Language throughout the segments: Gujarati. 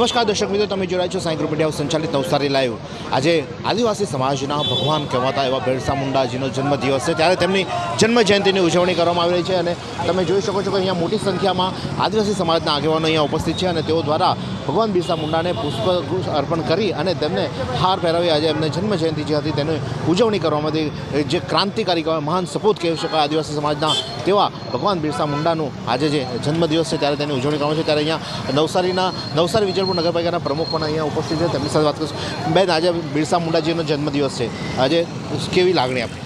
નમસ્કાર દર્શક મિત્રો, તમે જોડાય છો સાંઈ ગ્રુપ મીડિયા સંચાલિત નવસારી લાઈવ. આજે આદિવાસી સમાજના ભગવાન કહેવાતા એવા બિરસા મુંડાજીનો જન્મદિવસ છે. ત્યારે તેમની જન્મ જયંતિની ઉજવણી કરવામાં આવી રહી છે અને તમે જોઈ શકો છો કે અહીંયા મોટી સંખ્યામાં આદિવાસી સમાજના આગેવાનો અહીંયા ઉપસ્થિત છે અને તેઓ દ્વારા ભગવાન બિરસા મુંડાને પુષ્પ અર્પણ કરી અને તેમને હાર પહેરાવી આજે એમને જન્મજયંતિ જે હતી તેની ઉજવણી કરવામાં હતી જે ક્રાંતિકારી કહેવાય, મહાન સપૂત કહી શકાય આદિવાસી સમાજના તેવા ભગવાન બિરસા મુંડાનું આજે જે જન્મદિવસ છે ત્યારે તેની ઉજવણી કરવામાં છે. ત્યારે અહીંયા નવસારીના, નવસારી વિજયપુર નગરપાલિકાના પ્રમુખ પણ અહીંયા ઉપસ્થિત છે. તેમની સાથે વાત કરીશું. બેન, આજે બિરસા મુંડાજીનો જન્મદિવસ છે. આજે કેવી લાગણી આપી?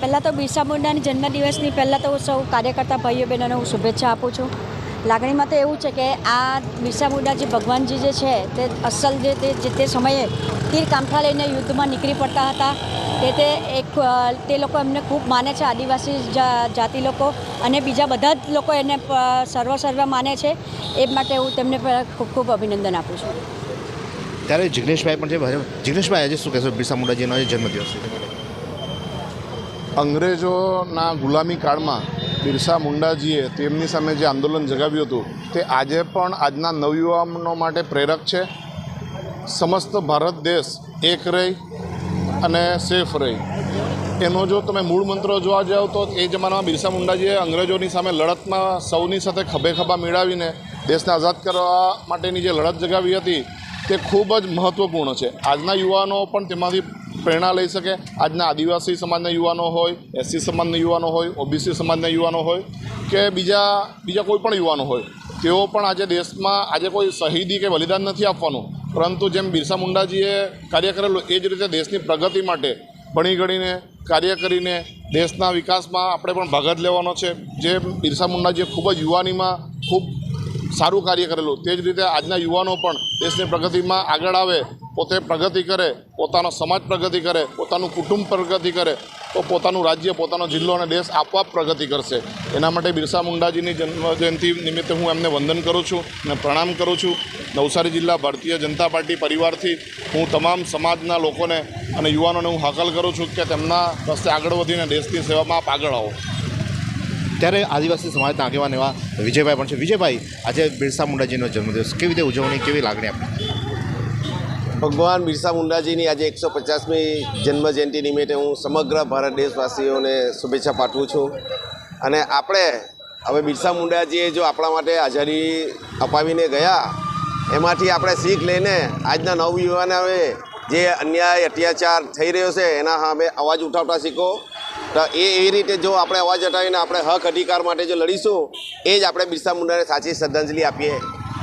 પહેલાં તો બિરસા મુંડાની જન્મદિવસની પહેલાં તો હું સૌ કાર્યકર્તા ભાઈઓ બહેનોને હું શુભેચ્છા આપું છું. લાગણીમાં તો એવું છે કે આ બિરસા મુંડાજી ભગવાનજી જે છે તે અસલ જે તે જે તે સમયે તીર કામઠા લઈને યુદ્ધમાં નીકળી પડતા હતા. તે તે એક તે લોકો એમને ખૂબ માને છે આદિવાસી જાતિ લોકો અને બીજા બધા જ લોકો એને સર્વ સર્વ માને છે. એ માટે હું તેમને ખૂબ ખૂબ અભિનંદન આપું છું. ત્યારે જિગ્નેશભાઈ પણ છે જિગ્નેશભાઈ આજે શું કહેશો? બિરસા મુંડાજીનો આજે જન્મદિવસ અંગ્રેજોના ગુલામી કાળમાં બિરસા મુંડાજીએ તેમની સામે જે આંદોલન જગાવ્યું હતું, તે આજે પણ આજના નવયુવાનો માટે પ્રેરક છે. સમસ્ત ભારત દેશ એક રહી અને સેફ રહી. એનો જો તમે મૂળ મંત્ર જોવા જાઓ તો એ જમાનામાં બિરસા મુંડાજીએ અંગ્રેજોની સામે લડતમાં સૌની સાથે ખભે ખભા મેળવીને દેશને આઝાદ કરવા માટેની જે લડત જગાવી હતી, તે ખૂબ જ મહત્ત્વપૂર્ણ છે. આજના યુવાનો પણ તેમાંથી પ્રેરણા લઈ શકે. આજના આદિવાસી સમાજના યુવાનો હોય એસસી સમાજના યુવાનો હોય ઓબીસી સમાજના યુવાનો હોય કે બીજા બીજા કોઈ પણ યુવાનો હોય, તેઓ પણ આજે દેશમાં આજે કોઈ શહીદી કે બલિદાન નથી આપવાનું. પરંતુ જેમ બિરસા મુંડાજીએ કાર્ય કરેલું, એ જ રીતે દેશની પ્રગતિ માટે ભણી ગણીને કાર્ય કરીને દેશના વિકાસમાં આપણે પણ ભાગ જ લેવાનો છે. જે બિરસા મુંડાજીએ ખૂબ જ યુવાનીમાં ખૂબ સારું કાર્ય કરેલું, તે જ રીતે આજના યુવાનો પણ દેશની પ્રગતિમાં આગળ આવે પોતે પ્રગતિ કરે, પોતાનો સમાજ પ્રગતિ કરે, પોતાનું કુટુંબ પ્રગતિ કરે, તો પોતાનું રાજ્ય, પોતાનો જિલ્લો અને દેશ આપોઆપ પ્રગતિ કરશે. એના માટે બિરસા મુંડાજીની જન્મ જયંતિ નિમિત્તે હું એમને વંદન કરું છું અને પ્રણામ કરું છું. નવસારી જિલ્લા ભારતીય જનતા પાર્ટી પરિવારથી હું તમામ સમાજના લોકોને અને યુવાનોને હું હાકલ કરું છું કે તેમના રસ્તે આગળ વધીને દેશની સેવામાં આપ આગળ આવો. ત્યારે આદિવાસી સમાજના આગેવાન એવા વિજયભાઈ પણ છે. વિજયભાઈ, આજે બિરસા મુંડાજીનો જન્મદિવસ. કેવી રીતે ઉજવણી, કેવી લાગણી આપી? ભગવાન બિરસા મુંડાજીની આજે એકસો પચાસમી જન્મ જયંતિ નિમિત્તે હું સમગ્ર ભારત દેશવાસીઓને શુભેચ્છા પાઠવું છું. અને આપણે હવે બિરસા મુંડાજીએ જો આપણા માટે આઝાદી અપાવીને ગયા, એમાંથી આપણે શીખ લઈને આજના નવયુવાનોએ જે અન્યાય, અત્યાચાર થઈ રહ્યો છે, એના સામે અવાજ ઉઠાવતા શીખો. તો એ એવી રીતે જો આપણે અવાજ હટાવીને આપણે હક અધિકાર માટે જો લડીશું, એ જ આપણે બિરસા મુંડાને સાચી શ્રદ્ધાંજલિ આપીએ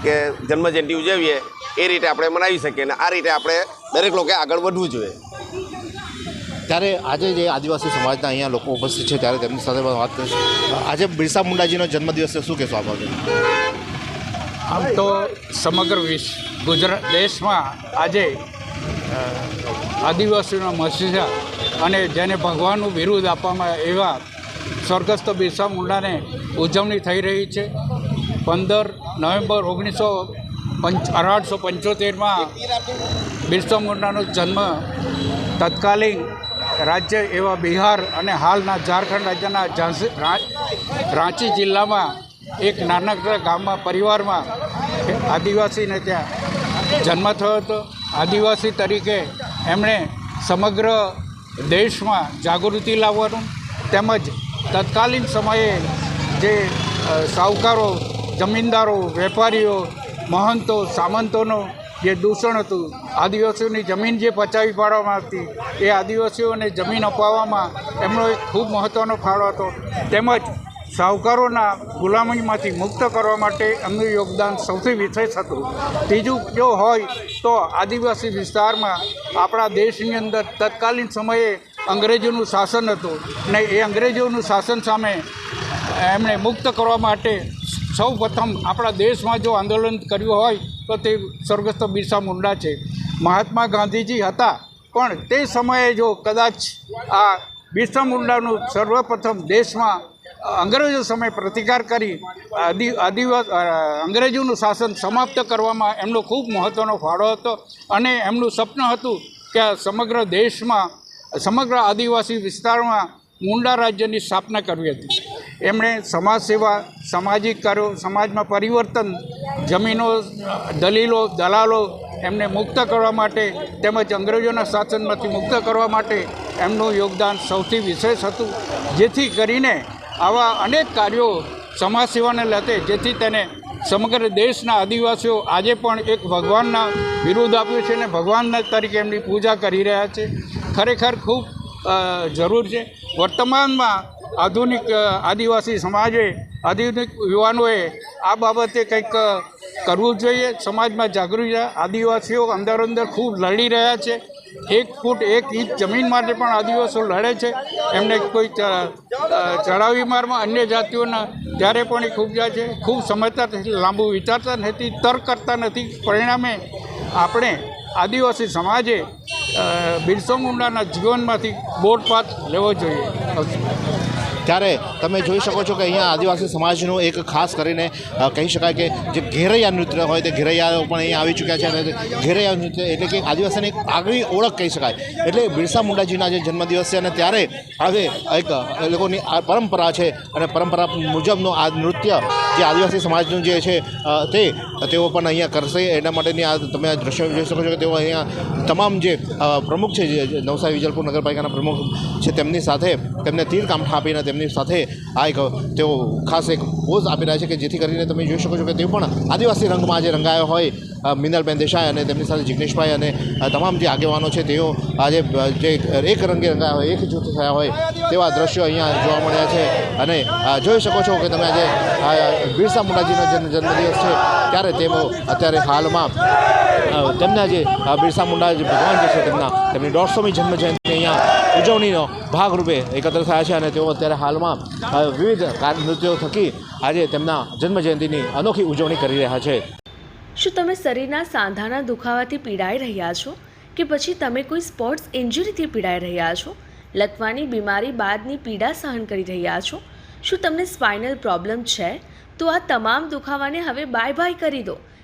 કે જન્મ જયંતિ ઉજવીએ. એ રીતે આપણે મનાવી શકીએ અને આ રીતે આપણે દરેક લોકોએ આગળ વધવું જોઈએ. ત્યારે આજે જે આદિવાસી સમાજના અહીંયા લોકો ઉપસ્થિત છે ત્યારે તેમની સાથે વાત કરીશું. આજે બિરસા મુંડાજીનો જન્મદિવસ છે શું કહેશો આપણે આમ તો સમગ્ર વિશ્વ ગુજરાત દેશમાં આજે અ, આદિવાસીનો મસીહા અને જેને ભગવાનનું વિરુદ્ધ આપવામાં એવા સ્વર્ગસ્થ બિરસા મુંડાને ઉજવણી થઈ રહી છે. પંદર નવેમ્બર ઓગણીસો પંચ અઢારસો પંચોતેરમાં બિરસા મુંડાનો જન્મ તત્કાલીન રાજ્ય એવા બિહાર અને હાલના ઝારખંડ રાજ્યના ઝાંસી રાંચી જિલ્લામાં એક નાનકડા ગામમાં પરિવારમાં આદિવાસીને ત્યાં જન્મ થયો હતો. આદિવાસી તરીકે એમણે સમગ્ર દેશમાં જાગૃતિ લાવવાનું તેમજ તત્કાલીન સમયે જે સાહુકારો, જમીનદારો, વેપારીઓ મહંતો, સામંતોનો જે દૂષણ હતું, આદિવાસીઓની જમીન જે પચાવી પાડવામાં આવતી, એ આદિવાસીઓને જમીન અપાવવામાં એમનો એક ખૂબ મહત્ત્વનો ફાળો હતો. તેમજ સાહુકારોના ગુલામીમાંથી મુક્ત કરવા માટે એમનું યોગદાન સૌથી વિશેષ હતું. ત્રીજું જો હોય તો આદિવાસી વિસ્તારમાં આપણા દેશની અંદર તત્કાલીન સમયે અંગ્રેજોનું શાસન હતું ને એ અંગ્રેજોનું શાસન સામે એમણે મુક્ત કરવા માટે સૌ પ્રથમ આપણા દેશમાં જો આંદોલન કર્યું હોય, તો તે સ્વર્ગસ્થ બિરસા મુંડા છે. મહાત્મા ગાંધીજી હતા, પણ તે સમયે જો કદાચ આ બિરસા મુંડાનું સર્વપ્રથમ દેશમાં અંગ્રેજો સમય પ્રતિકાર કરી, આદિ આદિવાસ અંગ્રેજોનું શાસન સમાપ્ત કરવામાં એમનો ખૂબ મહત્ત્વનો ફાળો હતો અને એમનું સપનું હતું કે સમગ્ર દેશમાં, સમગ્ર આદિવાસી વિસ્તારમાં મુંડા રાજ્યની સ્થાપના કરવી હતી. એમણે સમાજ સેવા સામાજિક કાર્યો, સમાજમાં પરિવર્તન, જમીનો, દલીલો, દલાલો એમને મુક્ત કરવા માટે તેમજ અંગ્રેજોના શાસનમાંથી મુક્ત કરવા માટે એમનું યોગદાન સૌથી વિશેષ હતું. જેથી કરીને આવા અનેક કાર્યો સમાજ સેવાને લતે, જેથી તેને સમગ્ર દેશના આદિવાસીઓ આજે પણ એક ભગવાનના વિરુદ્ધ આપ્યું છે અને ભગવાનના તરીકે એમની પૂજા કરી રહ્યા છે. ખરેખર ખૂબ જરૂર છે. વર્તમાનમાં આધુનિક આદિવાસી સમાજે, આધુનિક યુવાનોએ આ બાબતે કંઈક કરવું જોઈએ. સમાજમાં જાગૃતિ આદિવાસીઓ અંદર અંદર ખૂબ લડી રહ્યા છે. એક ફૂટ એક ઇંચ જમીન માટે પણ આદિવાસીઓ લડે છે. એમને કોઈ ચડાવી મારમાં અન્ય જાતિઓના ત્યારે પણ એ ખૂબ જાય છે. ખૂબ સમજતા નથી લાંબુ વિચારતા નથી, તર્ક કરતા નથી. પરિણામે આપણે આદિવાસી સમાજે બિરસો મુંડાના જીવનમાંથી બોટપાથ લેવો જોઈએ. ત્યારે તમે જોઈ શકો છો કે અહીંયા આદિવાસી સમાજનું એક ખાસ કરીને કહી શકાય કે જે ઘેરૈયા નૃત્ય હોય તે ઘેરૈયાઓ પણ અહીંયા આવી ચૂક્યા છે અને ઘેરૈયા નૃત્ય એટલે કે આદિવાસીની એક આગવી ઓળખ કહી શકાય. એટલે બિરસા મુંડાજીના જે જન્મદિવસ છે અને ત્યારે હવે એક એ લોકોની પરંપરા છે અને પરંપરા મુજબનું આ નૃત્ય જે આદિવાસી સમાજનું જે છે તે તેઓ પણ અહીંયા કરશે. એના માટેની આ તમે આ દ્રશ્ય જોઈ શકો છો કે તેઓ અહીંયા તમામ જે પ્રમુખ છે જે નવસારી વિજલપુર નગરપાલિકાના પ્રમુખ છે તેમની સાથે તેમને તીર કામઠા આપીને તેમની સાથે આ એક તેઓ ખાસ એક પોઝ આપી રહ્યા છે કે જેથી કરીને તમે જોઈ શકો છો કે તેઓ પણ આદિવાસી રંગમાં આજે રંગાયો હોય મિનલબેન દેસાઈ અને તેમની સાથે જિગ્નેશભાઈ અને તમામ જે આગેવાનો છે તેઓ આજે જે એક રંગે રંગાયા હોય, એક જૂથ થયા હોય તેવા દ્રશ્યો અહીંયા જોવા મળ્યા છે. અને જોઈ શકો છો કે તમે આજે બિરસા મુંડાજીનો જન્મ, જન્મદિવસ છે ત્યારે તેઓ અત્યારે હાલમાં તેમના જે બિરસા મુંડા જે ભગવાન જે છે તેમના, તેમની દોઢસોમી જન્મ જયંતિ અહીંયા ઉજવણીનો ભાગરૂપે એકત્ર થયા છે અને તેઓ અત્યારે હાલમાં વિવિધ નૃત્યો થકી આજે તેમના જન્મજયંતિની અનોખી ઉજવણી કરી રહ્યા છે. શું તમે શરીરના સાંધાના દુખાવાથી પીડાઈ રહ્યા છો? કે પછી તમે કોઈ સ્પોર્ટ્સ ઇન્જરીથી પીડાઈ રહ્યા છો? લકવાની બીમારી બાદની પીડા સહન કરી રહ્યા છો? શું તમને સ્પાઇનલ પ્રોબ્લેમ છે? તો આ તમામ દુખાવાને હવે બાય બાય કરી દો.